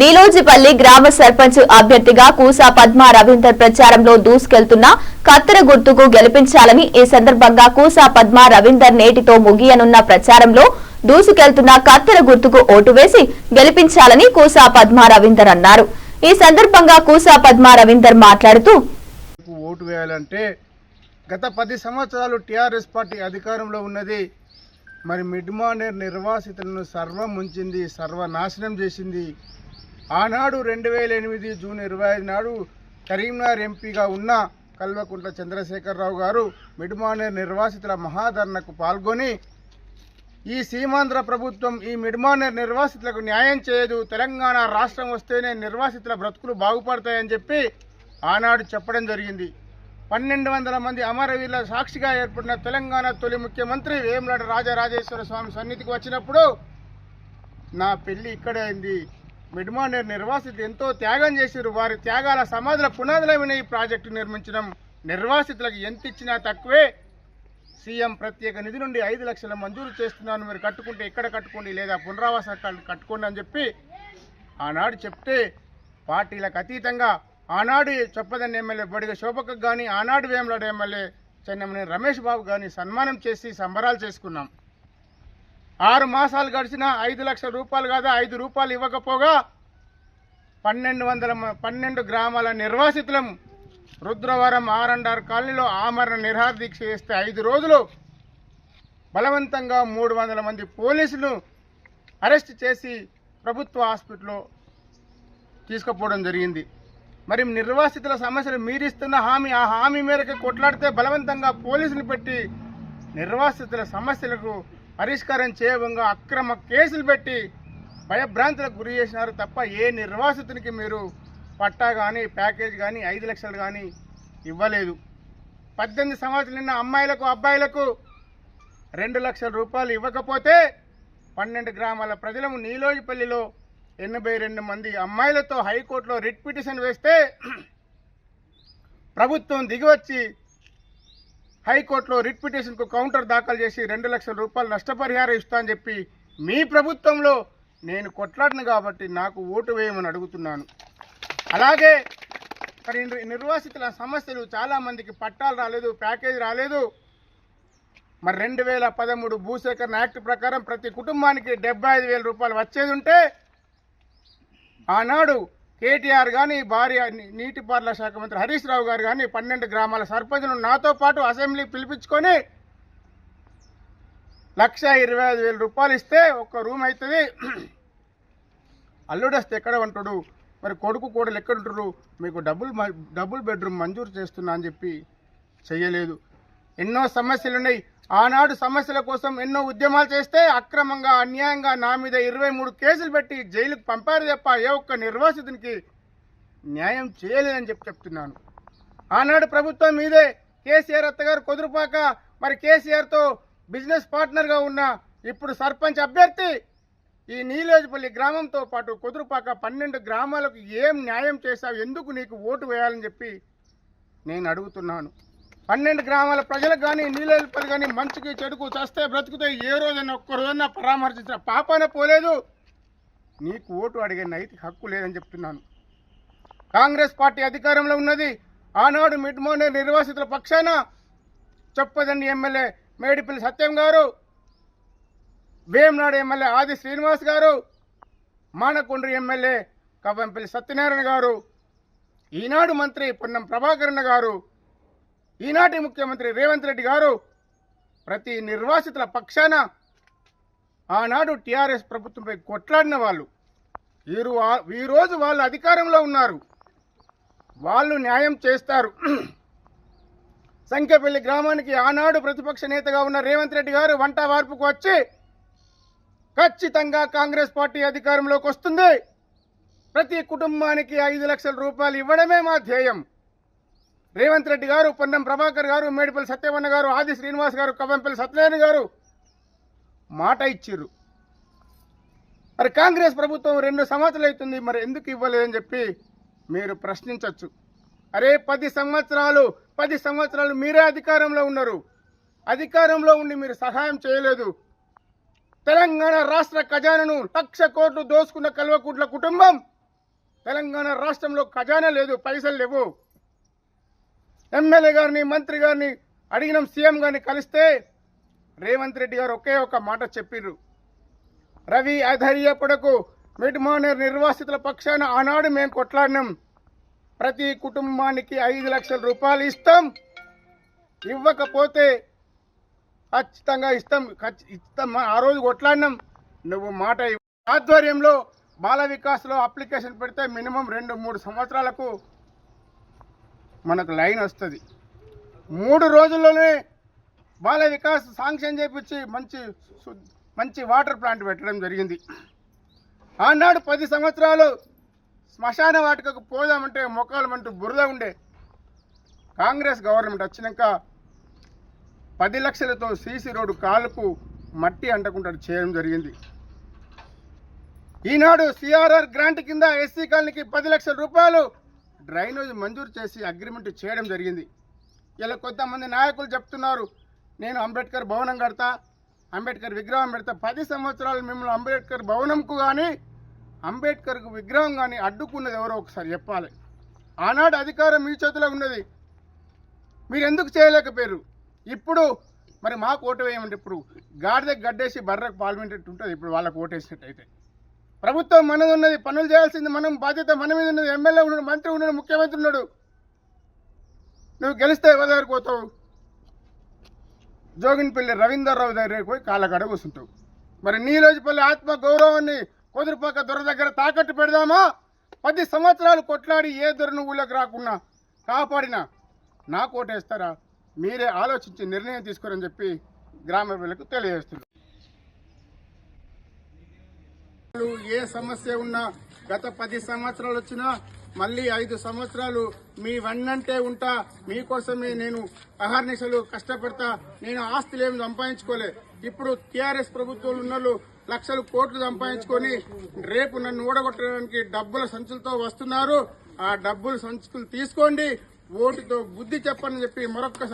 నీలోజిపల్లి గ్రామ సర్పంచ్ అభ్యర్థిగా కూసా పద్మ రవీందర్ ప్రచారంలో దూసుకెళ్తున్న కత్తెర గుర్తుకు గెలిపించాలని ఈ సందర్భంగా కూసా పద్మ రవీందర్ నేటితో ముగియనున్న ప్రచారంలో దూసుకెళ్తున్న కత్తెర గుర్తుకు ఓటు వేసి గెలిపించాలని కూసా పద్మ రవీందర్ అన్నారు. ఈ సందర్భంగా కూసా పద్మ రవీందర్ మాట్లాడుతూ ఓటు వేయాలంటే గత పది సంవత్సరాలు టీఆర్ఎస్ పార్టీ అధికారంలో ఉన్నది. మరి మిడ్మానేర్ నిర్వాసితులను సర్వం ఉంచింది సర్వనాశనం చేసింది. ఆనాడు రెండు వేల ఎనిమిది జూన్ ఇరవై ఐదు నాడు కరీంనగర్ ఎంపీగా ఉన్న కల్వకుంట్ల చంద్రశేఖరరావు గారు మిడ్మానేర్ నిర్వాసితుల మహాధరణకు పాల్గొని ఈ సీమాంధ్ర ప్రభుత్వం ఈ మిడ్మానేర్ నిర్వాసితులకు న్యాయం చేయదు. తెలంగాణ రాష్ట్రం వస్తేనే నిర్వాసితుల బ్రతుకులు బాగుపడతాయని చెప్పి ఆనాడు చెప్పడం జరిగింది. పన్నెండు వందల మంది అమరవీరుల సాక్షిగా ఏర్పడిన తెలంగాణ తొలి ముఖ్యమంత్రి వేములాడ రాజరాజేశ్వర స్వామి సన్నిధికి వచ్చినప్పుడు నా పెళ్ళి ఇక్కడే అయింది. మిడ్మాండర్ నిర్వాసితులు ఎంతో త్యాగం చేశారు. వారి త్యాగాల సమాధుల పునాదులమైన ఈ ప్రాజెక్టు నిర్మించడం? నిర్వాసితులకు ఎంత ఇచ్చినా తక్కువే. సీఎం ప్రత్యేక నిధి నుండి ఐదు లక్షల మంజూరు చేస్తున్నాను. మీరు కట్టుకుంటే ఇక్కడ కట్టుకోండి లేదా పునరావాస కట్టుకోండి అని చెప్పి ఆనాడు చెప్తే పార్టీలకు అతీతంగా ఆనాడు చొప్పదండి ఎమ్మెల్యే బొడిగ శోభకు కానీ ఆనాడు వేములాడు ఎమ్మెల్యే చెన్నమని రమేష్ బాబు కానీ సన్మానం చేసి సంబరాలు చేసుకున్నాం. ఆరు మాసాలు గడిచిన ఐదు లక్షల రూపాయలు కాదా? ఐదు రూపాయలు ఇవ్వకపోగా పన్నెండు వందల పన్నెండు గ్రామాల నిర్వాసితులం రుద్రవరం ఆర్ అండ్ ఆర్ కాలనీలో ఆమరణ నిరహార దీక్ష చేస్తే ఐదు రోజులు బలవంతంగా మూడు వందల మంది పోలీసులు అరెస్ట్ చేసి ప్రభుత్వ హాస్పిటల్లో తీసుకుపోవడం జరిగింది. మరి నిర్వాసితుల సమస్యలు మీరిస్తున్న హామీ ఆ హామీ మేరకు కొట్లాడితే బలవంతంగా పోలీసులు పెట్టి నిర్వాసితుల సమస్యలకు పరిష్కారం చేయకుండా అక్రమ కేసులు పెట్టి భయభ్రాంతులకు గురి చేసినారు తప్ప ఏ నిర్వాసితునికి మీరు పట్టా కానీ ప్యాకేజ్ కానీ ఐదు లక్షలు కానీ ఇవ్వలేదు. పద్దెనిమిది సంవత్సరాలు నిన్న అమ్మాయిలకు అబ్బాయిలకు రెండు లక్షల రూపాయలు ఇవ్వకపోతే పన్నెండు గ్రామాల ప్రజలము నీలోజిపల్లిలో ఎనభై రెండు మంది అమ్మాయిలతో హైకోర్టులో రిట్ పిటిషన్ వేస్తే ప్రభుత్వం దిగివచ్చి హైకోర్టులో రిట్ పిటిషన్కు కౌంటర్ దాఖలు చేసి రెండు లక్షల రూపాయలు నష్టపరిహారం ఇస్తా అని చెప్పి మీ ప్రభుత్వంలో నేను కొట్లాడిన కాబట్టి నాకు ఓటు వేయమని అడుగుతున్నాను. అలాగే మరి నిర్వాసితుల సమస్యలు చాలామందికి పట్టాలు రాలేదు ప్యాకేజ్ రాలేదు. మరి రెండు వేల పదమూడు భూసేకరణ యాక్ట్ ప్రకారం ప్రతి కుటుంబానికి డెబ్బై ఐదు వేల రూపాయలు వచ్చేది ఉంటే ఆనాడు కేటీఆర్ కానీ భార్య నీటిపారుల నీటిపారుదల శాఖ మంత్రి హరీష్ రావు గారు కానీ పన్నెండు గ్రామాల సర్పంచ్ను నాతో పాటు అసెంబ్లీ పిలిపించుకొని లక్ష ఇరవై ఐదు వేల రూపాయలు ఇస్తే ఒక్క రూమ్ అవుతుంది అల్లుడస్తే ఎక్కడ ఉంటాడు? మరి కొడుకు కోడలు ఎక్కడ ఉంటారు? మీకు డబుల్ మ- డబుల్ బెడ్రూమ్ మంజూరు చేస్తున్నా అని చెప్పి చేయలేదు ఎన్నో సమస్యలు ఉన్నాయి ఆనాడు సమస్యల కోసం ఎన్నో ఉద్యమాలు చేస్తే అక్రమంగా అన్యాయంగా నా మీద ఇరవై మూడు కేసులు పెట్టి జైలుకు పంపారు తప్ప ఏ ఒక్క నిర్వాసితునికి న్యాయం చేయలేదని చెప్పి చెప్తున్నాను. ఆనాడు ప్రభుత్వం మీదే కేసీఆర్ అత్తగారు కుదురుపాక మరి కేసీఆర్తో బిజినెస్ పార్ట్నర్గా ఉన్న ఇప్పుడు సర్పంచ్ అభ్యర్థి ఈ నీలోజపల్లి గ్రామంతో పాటు కుదురుపాక పన్నెండు గ్రామాలకు ఏం న్యాయం చేశావు? ఎందుకు నీకు ఓటు వేయాలని చెప్పి నేను అడుగుతున్నాను. పన్నెండు గ్రామాల ప్రజలకు కానీ నీలేజపల్లి కానీ మంచికి చెడుకు చస్తే బ్రతుకుతాయి ఏ రోజైనా ఒక్క రోజన్నా పరామర్శించిన పాపాన పోలేదు. నీకు ఓటు అడిగే నైతిక హక్కు లేదని చెప్తున్నాను. కాంగ్రెస్ పార్టీ అధికారంలో ఉన్నది. ఆనాడు మిడ్మోనే నిర్వాసితుల పక్షాన చొప్పదండి ఎమ్మెల్యే మేడిపల్లి సత్యం గారు. వేమనాడు ఎమ్మెల్యే ఆది శ్రీనివాస్ గారు. మానకొండ్రి ఎమ్మెల్యే కవ్వంపల్లి సత్యనారాయణ గారు. ఈనాడు మంత్రి పొన్నం ప్రభాకరణ గారు. ఈనాటి ముఖ్యమంత్రి రేవంత్ రెడ్డి గారు ప్రతి నిర్వాసితుల పక్షాన ఆనాడు టీఆర్ఎస్ ప్రభుత్వంపై కొట్లాడిన వాళ్ళు. వీరు ఈరోజు వాళ్ళు అధికారంలో ఉన్నారు. వాళ్ళు న్యాయం చేస్తారు. సంఖ్యపల్లి గ్రామానికి ఆనాడు ప్రతిపక్ష నేతగా ఉన్న రేవంత్ రెడ్డి గారు వంట వార్పుకు వచ్చి ఖచ్చితంగా కాంగ్రెస్ పార్టీ అధికారంలోకి వస్తుంది. ప్రతి కుటుంబానికి ఐదు లక్షల రూపాయలు ఇవ్వడమే మా ధ్యేయం. రేవంత్ రెడ్డి గారు పొన్నం ప్రభాకర్ గారు మేడిపల్లి సత్యవన్న గారు ఆది శ్రీనివాస్ గారు కవ్వంపల్లి సత్యనారాయణ గారు మాట ఇచ్చిర్రు. మరి కాంగ్రెస్ ప్రభుత్వం రెండు సంవత్సరాలు అవుతుంది మరి ఎందుకు ఇవ్వలేదని చెప్పి మీరు ప్రశ్నించవచ్చు అరే పది సంవత్సరాలు పది సంవత్సరాలు మీరే అధికారంలో ఉన్నారు. అధికారంలో ఉండి మీరు సహాయం చేయలేదు. తెలంగాణ రాష్ట్ర ఖజానాను లక్ష కోట్లు దోసుకున్న కల్వకుట్ల కుటుంబం తెలంగాణ రాష్ట్రంలో ఖజానా లేదు పైసలు లేవు. ఎమ్మెల్యే గారిని మంత్రి గారిని అడిగినాం సీఎం గారిని కలిస్తే రేవంత్ రెడ్డి గారు ఒకే ఒక మాట చెప్పిర్రు. రవి అధైర్యపడకు మిడ్ మానేర్ నిర్వాసితుల పక్షాన ఆనాడు మేము కొట్లాడినాం. ప్రతి కుటుంబానికి ఐదు లక్షల రూపాయలు ఇస్తాం. ఇవ్వకపోతే ఖచ్చితంగా ఇస్తాం. ఇస్తాం. ఆ రోజు కొట్లాడినాం. నువ్వు మాట ఆధ్వర్యంలో బాల వికాస్లో అప్లికేషన్ పెడితే మినిమం రెండు మూడు సంవత్సరాలకు మనకు లైన్ వస్తుంది. మూడు రోజుల్లోనే బాల వికాస్ శాంక్షన్ చేపించి మంచి మంచి వాటర్ ప్లాంట్ పెట్టడం జరిగింది. ఆనాడు పది సంవత్సరాలు శ్మశాన వాటికకు పోదామంటే మొక్కలమంటూ బురద ఉండే కాంగ్రెస్ గవర్నమెంట్ వచ్చినాక పది లక్షలతో సీసీ రోడ్డు కాలుకు మట్టి అంటకుండా చేయడం జరిగింది. ఈనాడు సిఆర్ఆర్ గ్రాంట్ కింద ఎస్సీ కాలనీకి పది లక్షల రూపాయలు డ్రైనేజ్ మంజూరు చేసి అగ్రిమెంట్ చేయడం జరిగింది. ఇలా కొంతమంది నాయకులు చెప్తున్నారు నేను అంబేద్కర్ భవనం కడతా అంబేద్కర్ విగ్రహం పెడతా. పది సంవత్సరాలు మిమ్మల్ని అంబేద్కర్ భవనంకు కానీ అంబేద్కర్కు విగ్రహం కానీ అడ్డుకున్నది ఎవరో ఒకసారి చెప్పాలి. ఆనాడు అధికారం మీ చేతిలో ఉన్నది. మీరు ఎందుకు చేయలేకపోయారు? ఇప్పుడు మరి మాకు ఓటు వేయమంటే ఇప్పుడు గాడిద గడ్డేసి బర్రకు పాల్గొనేటట్టు ఉంటుంది. ఇప్పుడు వాళ్ళకు ఓటేసినట్టయితే. ప్రభుత్వం మనది ఉన్నది పనులు చేయాల్సింది మనం బాధ్యత మన మీద ఉన్నది. ఎమ్మెల్యే ఉన్నాడు మంత్రి ఉన్నాడు ముఖ్యమంత్రి ఉన్నాడు. నువ్వు గెలిస్తే ఎవరి దగ్గరికి పోతావు? జోగిన్పల్లి రవీందర్రావు దగ్గరికి పోయి కాళ్ళకాడ కూర్చుంటావు మరి నీలోజిపల్లి ఆత్మ గౌరవాన్ని కుదురుపాక దొర దగ్గర తాకట్టు పెడదామా? పది సంవత్సరాలు కొట్లాడి ఏ దొరను ఊళ్ళోకి రాకుండా కాపాడినా? నాకు ఓటేస్తారా? మీరే ఆలోచించి నిర్ణయం తీసుకోరని చెప్పి గ్రామ ప్రజలకు తెలియజేస్తున్నారు ఏ సమస్య ఉన్నా గత పది సంవత్సరాలు వచ్చినా మళ్ళీ ఐదు సంవత్సరాలు మీ వన్నంటే ఉంటా మీకోసమే నేను అహర్నిశలు కష్టపడతా నేను ఆస్తులు ఏమి సంపాదించుకోలే. ఇప్పుడు టీఆర్ఎస్ ప్రభుత్వంలో ఉన్న లక్షలు కోట్లు సంపాదించుకొని రేపు నన్ను ఊడగొట్టడానికి డబ్బుల సంచులతో వస్తున్నారు. ఆ డబ్బులు సంచులు తీసుకోండి ఓటుతో బుద్ధి చెప్పని చెప్పి మరొక్కసారి